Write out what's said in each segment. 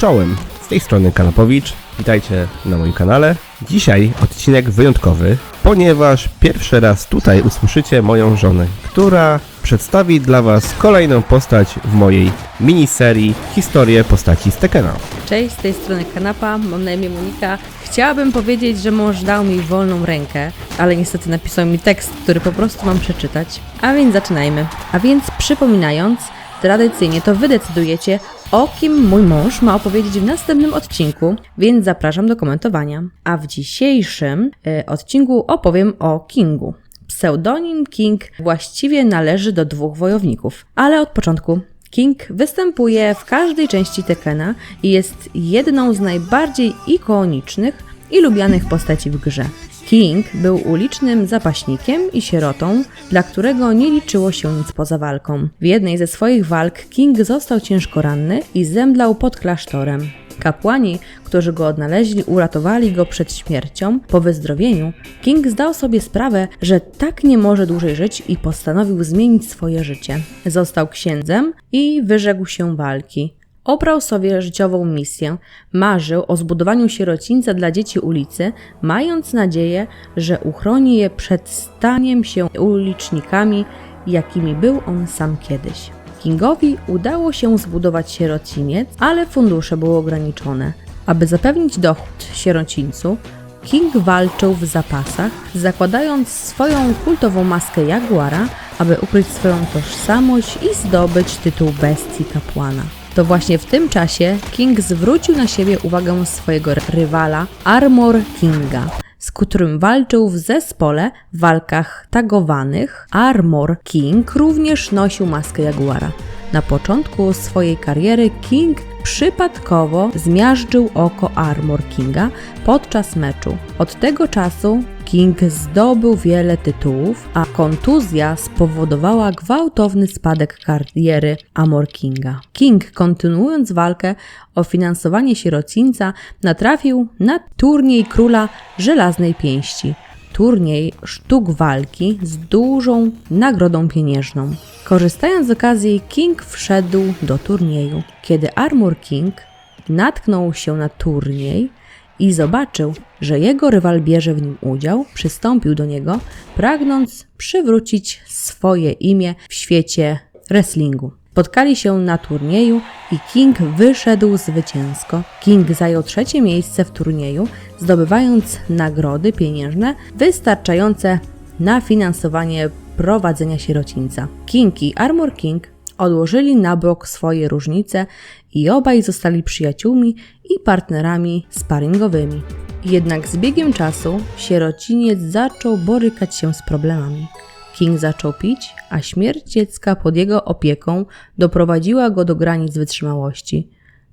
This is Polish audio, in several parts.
Czołem, z tej strony Kanapowicz. Witajcie na moim kanale. Dzisiaj odcinek wyjątkowy, ponieważ pierwszy raz tutaj usłyszycie moją żonę, która przedstawi dla Was kolejną postać w mojej miniserii Historię postaci z Tekena. Cześć, z tej strony Kanapa, mam na imię Monika. Chciałabym powiedzieć, że mąż dał mi wolną rękę, ale niestety napisał mi tekst, który po prostu mam przeczytać. A więc zaczynajmy. A więc przypominając, tradycyjnie to wy decydujecie, o kim mój mąż ma opowiedzieć w następnym odcinku, więc zapraszam do komentowania. A w dzisiejszym e, odcinku opowiem o Kingu. Pseudonim King właściwie należy do dwóch wojowników, ale od początku. King występuje w każdej części Tekena i jest jedną z najbardziej ikonicznych i lubianych postaci w grze. King był ulicznym zapaśnikiem i sierotą, dla którego nie liczyło się nic poza walką. W jednej ze swoich walk King został ciężko ranny i zemdlał pod klasztorem. Kapłani, którzy go odnaleźli, uratowali go przed śmiercią. Po wyzdrowieniu King zdał sobie sprawę, że tak nie może dłużej żyć i postanowił zmienić swoje życie. Został księdzem i wyrzekł się walki. Obrał sobie życiową misję, marzył o zbudowaniu sierocińca dla dzieci ulicy, mając nadzieję, że uchroni je przed staniem się ulicznikami, jakimi był on sam kiedyś. Kingowi udało się zbudować sierociniec, ale fundusze były ograniczone. Aby zapewnić dochód sierocińcu, King walczył w zapasach, zakładając swoją kultową maskę jaguara, aby ukryć swoją tożsamość i zdobyć tytuł bestii kapłana. To właśnie w tym czasie King zwrócił na siebie uwagę swojego rywala Armor Kinga, z którym walczył w zespole w walkach tagowanych. Armor King również nosił maskę jaguara. Na początku swojej kariery King przypadkowo zmiażdżył oko Armor Kinga podczas meczu. Od tego czasu King zdobył wiele tytułów, a kontuzja spowodowała gwałtowny spadek kariery Armor Kinga. King, kontynuując walkę o finansowanie sierocińca, natrafił na turniej króla żelaznej pięści turniej sztuk walki z dużą nagrodą pieniężną. Korzystając z okazji, King wszedł do turnieju. Kiedy Armor King natknął się na turniej i zobaczył, że jego rywal bierze w nim udział, przystąpił do niego, pragnąc przywrócić swoje imię w świecie wrestlingu. Spotkali się na turnieju i King wyszedł zwycięsko. King zajął trzecie miejsce w turnieju, zdobywając nagrody pieniężne wystarczające na finansowanie prowadzenia sierocińca. King i Armor King odłożyli na bok swoje różnice i obaj zostali przyjaciółmi i partnerami sparingowymi. Jednak z biegiem czasu sierociniec zaczął borykać się z problemami. King zaczął pić, a śmierć dziecka pod jego opieką doprowadziła go do granic wytrzymałości.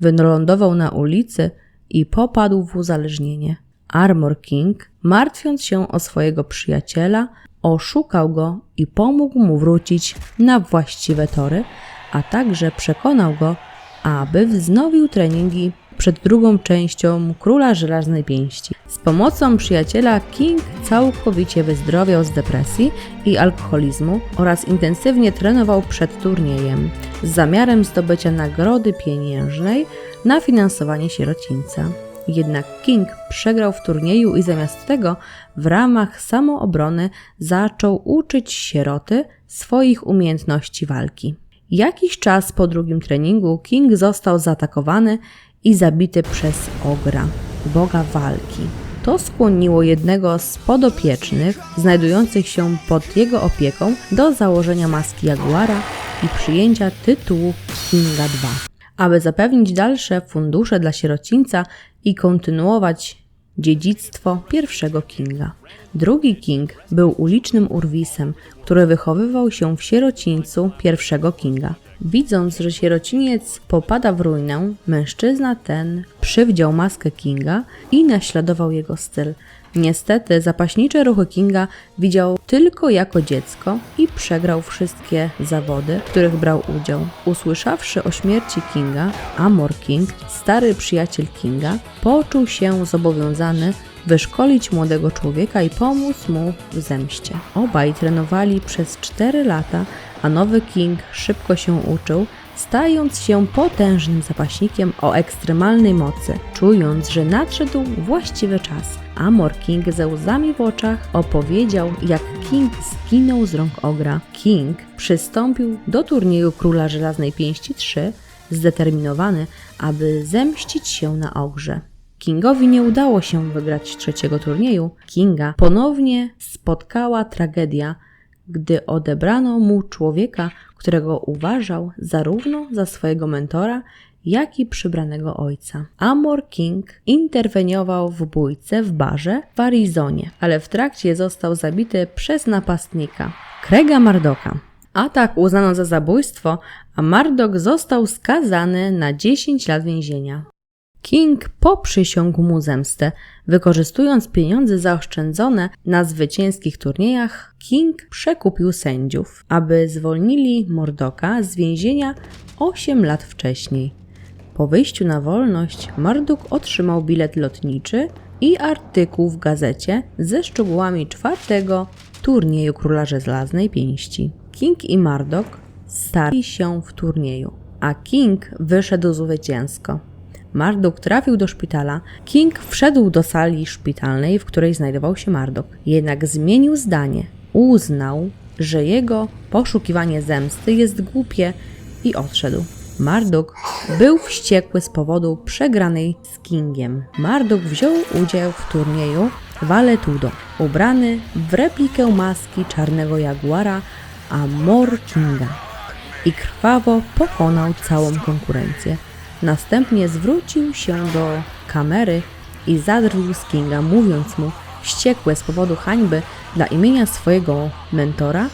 Wylądował na ulicy i popadł w uzależnienie. Armor King, martwiąc się o swojego przyjaciela, oszukał go i pomógł mu wrócić na właściwe tory, a także przekonał go, aby wznowił treningi przed drugą częścią Króla Żelaznej Pięści. Z pomocą przyjaciela King całkowicie wyzdrowiał z depresji i alkoholizmu oraz intensywnie trenował przed turniejem z zamiarem zdobycia nagrody pieniężnej na finansowanie sierocińca. Jednak King przegrał w turnieju i zamiast tego w ramach samoobrony zaczął uczyć sieroty swoich umiejętności walki. Jakiś czas po drugim treningu King został zaatakowany i zabity przez Ogra, boga walki. To skłoniło jednego z podopiecznych, znajdujących się pod jego opieką, do założenia maski Jaguara i przyjęcia tytułu Kinga II. Aby zapewnić dalsze fundusze dla sierocińca i kontynuować dziedzictwo pierwszego Kinga. Drugi King był ulicznym urwisem, który wychowywał się w sierocińcu pierwszego Kinga. Widząc, że sierociniec popada w ruinę, mężczyzna ten przywdział maskę Kinga i naśladował jego styl. Niestety zapaśnicze ruchy Kinga widział tylko jako dziecko i przegrał wszystkie zawody, w których brał udział. Usłyszawszy o śmierci Kinga, Amor King, stary przyjaciel Kinga, poczuł się zobowiązany wyszkolić młodego człowieka i pomóc mu w zemście. Obaj trenowali przez 4 lata, a nowy King szybko się uczył, stając się potężnym zapaśnikiem o ekstremalnej mocy. Czując, że nadszedł właściwy czas, Amor King ze łzami w oczach opowiedział, jak King zginął z rąk ogra. King przystąpił do turnieju Króla Żelaznej Pięści 3, zdeterminowany, aby zemścić się na ogrze. Kingowi nie udało się wygrać trzeciego turnieju. Kinga ponownie spotkała tragedia, gdy odebrano mu człowieka, którego uważał zarówno za swojego mentora, jak i przybranego ojca. Amor King interweniował w bójce w barze w Arizonie, ale w trakcie został zabity przez napastnika, Krega Mardoka. Atak uznano za zabójstwo, a Mardok został skazany na 10 lat więzienia. King poprzysiągł mu zemstę. Wykorzystując pieniądze zaoszczędzone na zwycięskich turniejach, King przekupił sędziów, aby zwolnili Mordoka z więzienia 8 lat wcześniej. Po wyjściu na wolność, Marduk otrzymał bilet lotniczy i artykuł w gazecie ze szczegółami czwartego turnieju Króla Żelaznej Pięści. King i Marduk starli się w turnieju, a King wyszedł zwycięsko. Marduk trafił do szpitala. King wszedł do sali szpitalnej, w której znajdował się Marduk. Jednak zmienił zdanie. Uznał, że jego poszukiwanie zemsty jest głupie i odszedł. Marduk był wściekły z powodu przegranej z Kingiem. Marduk wziął udział w turnieju Valetudo, ubrany w replikę maski czarnego jaguara Amor Kinga i krwawo pokonał całą konkurencję. Następnie zwrócił się do kamery i zadrwił z Kinga, mówiąc mu, wściekły z powodu hańby dla imienia swojego mentora,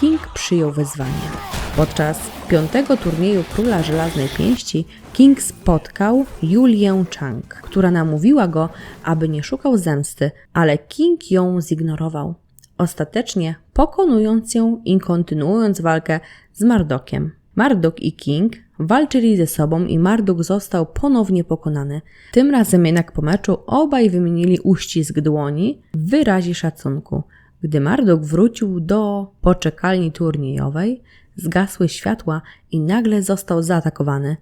King przyjął wyzwanie. Podczas piątego turnieju Króla Żelaznej Pięści King spotkał Julię Chang, która namówiła go, aby nie szukał zemsty, ale King ją zignorował. Ostatecznie pokonując ją i kontynuując walkę z Mardokiem. Marduk i King walczyli ze sobą i Marduk został ponownie pokonany. Tym razem jednak po meczu obaj wymienili uścisk dłoni w wyrazie szacunku. Gdy Marduk wrócił do poczekalni turniejowej, zgasły światła i nagle został zaatakowany.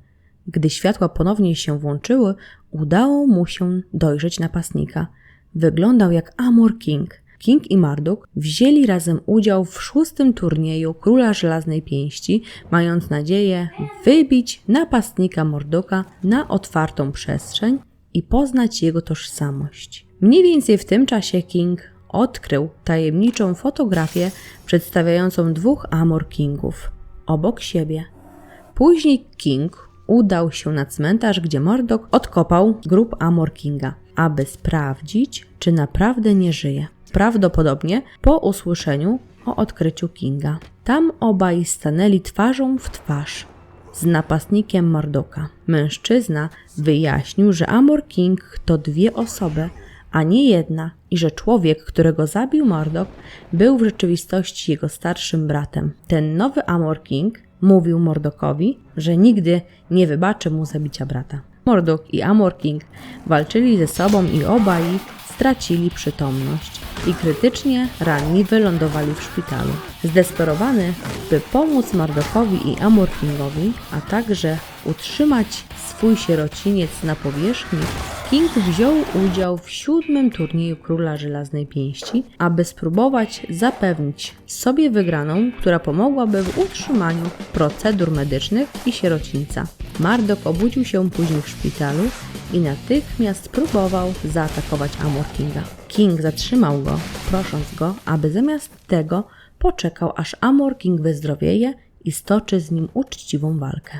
Gdy światła ponownie się włączyły, udało mu się dojrzeć napastnika. Wyglądał jak Amor King. King i Marduk wzięli razem udział w szóstym turnieju Króla Żelaznej Pięści, mając nadzieję wybić napastnika Mordoka na otwartą przestrzeń i poznać jego tożsamość. Mniej więcej w tym czasie King odkrył tajemniczą fotografię przedstawiającą dwóch Amor Kingów obok siebie. Później King udał się na cmentarz, gdzie Mordok odkopał grób Amor Kinga, aby sprawdzić, czy naprawdę nie żyje. Prawdopodobnie po usłyszeniu o odkryciu Kinga. Tam obaj stanęli twarzą w twarz z napastnikiem Mordoka. Mężczyzna wyjaśnił, że Amor King to dwie osoby, a nie jedna, i że człowiek, którego zabił Mordok, był w rzeczywistości jego starszym bratem. Ten nowy Amor King mówił Mordokowi, że nigdy nie wybaczy mu zabicia brata. Mordok i Amor King walczyli ze sobą i obaj stracili przytomność i krytycznie ranni wylądowali w szpitalu. Zdesperowany, by pomóc Mardokowi i Amor Kingowi, a także utrzymać swój sierociniec na powierzchni, King wziął udział w siódmym turnieju Króla Żelaznej Pięści, aby spróbować zapewnić sobie wygraną, która pomogłaby w utrzymaniu procedur medycznych i sierocińca. Mardok obudził się później w szpitalu i natychmiast próbował zaatakować Amor Kinga. King zatrzymał go, prosząc go, aby zamiast tego poczekał, aż Amor King wyzdrowieje i stoczy z nim uczciwą walkę.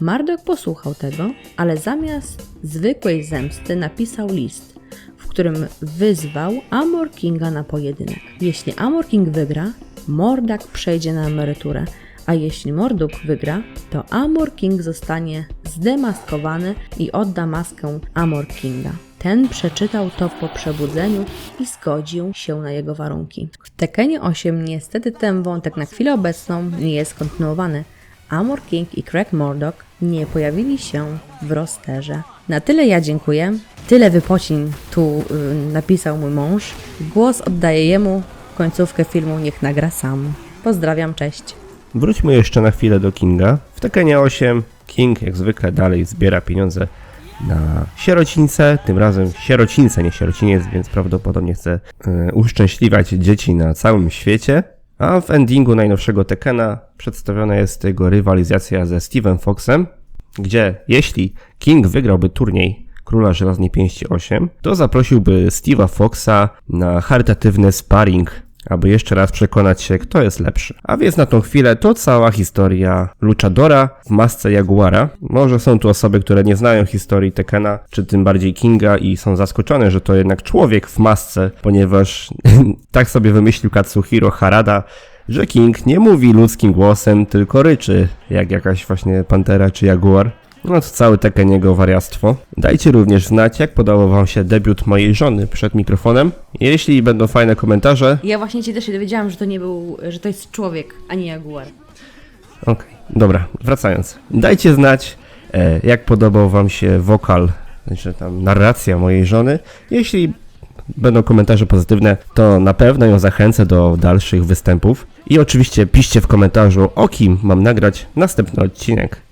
Mardok posłuchał tego, ale zamiast zwykłej zemsty napisał list, w którym wyzwał Amor Kinga na pojedynek. Jeśli Amor King wygra, Mordak przejdzie na emeryturę, a jeśli Morduk wygra, to Amor King zostanie zdemaskowany i odda maskę Amor Kinga. Ten przeczytał to po przebudzeniu i zgodził się na jego warunki. W Tekenie 8 niestety ten wątek na chwilę obecną nie jest kontynuowany. Amor King i Craig Murdoch nie pojawili się w rosterze. Na tyle ja dziękuję. Tyle wypocin tu y, napisał mój mąż. Głos oddaję jemu. Końcówkę filmu niech nagra sam. Pozdrawiam, cześć. Wróćmy jeszcze na chwilę do Kinga. W Tekenie 8 King jak zwykle dalej zbiera pieniądze na sierocińce, tym razem sierocińce, nie sierociniec, więc prawdopodobnie chce e, uszczęśliwiać dzieci na całym świecie. A w endingu najnowszego Tekena przedstawiona jest jego rywalizacja ze Steven Foxem, gdzie jeśli King wygrałby turniej Króla Żelaznej Pięści 8, to zaprosiłby Steve'a Foxa na charytatywny sparring, aby jeszcze raz przekonać się, kto jest lepszy. A więc na tą chwilę to cała historia Luchadora w masce Jaguara. Może są tu osoby, które nie znają historii Tekena, czy tym bardziej Kinga i są zaskoczone, że to jednak człowiek w masce, ponieważ tak sobie wymyślił Katsuhiro Harada, że King nie mówi ludzkim głosem, tylko ryczy, jak jakaś właśnie pantera czy jaguar. No to cały Tekken jego wariactwo. Dajcie również znać, jak podobał wam się debiut mojej żony przed mikrofonem. Jeśli będą fajne komentarze, Ja właśnie ci też się dowiedziałam, że to nie był, że to jest człowiek, a nie jaguar. Okej, dobra, wracając. Dajcie znać, e, jak podobał Wam się wokal, znaczy tam narracja mojej żony. Jeśli będą komentarze pozytywne, to na pewno ją zachęcę do dalszych występów. I oczywiście piszcie w komentarzu, o kim mam nagrać następny odcinek.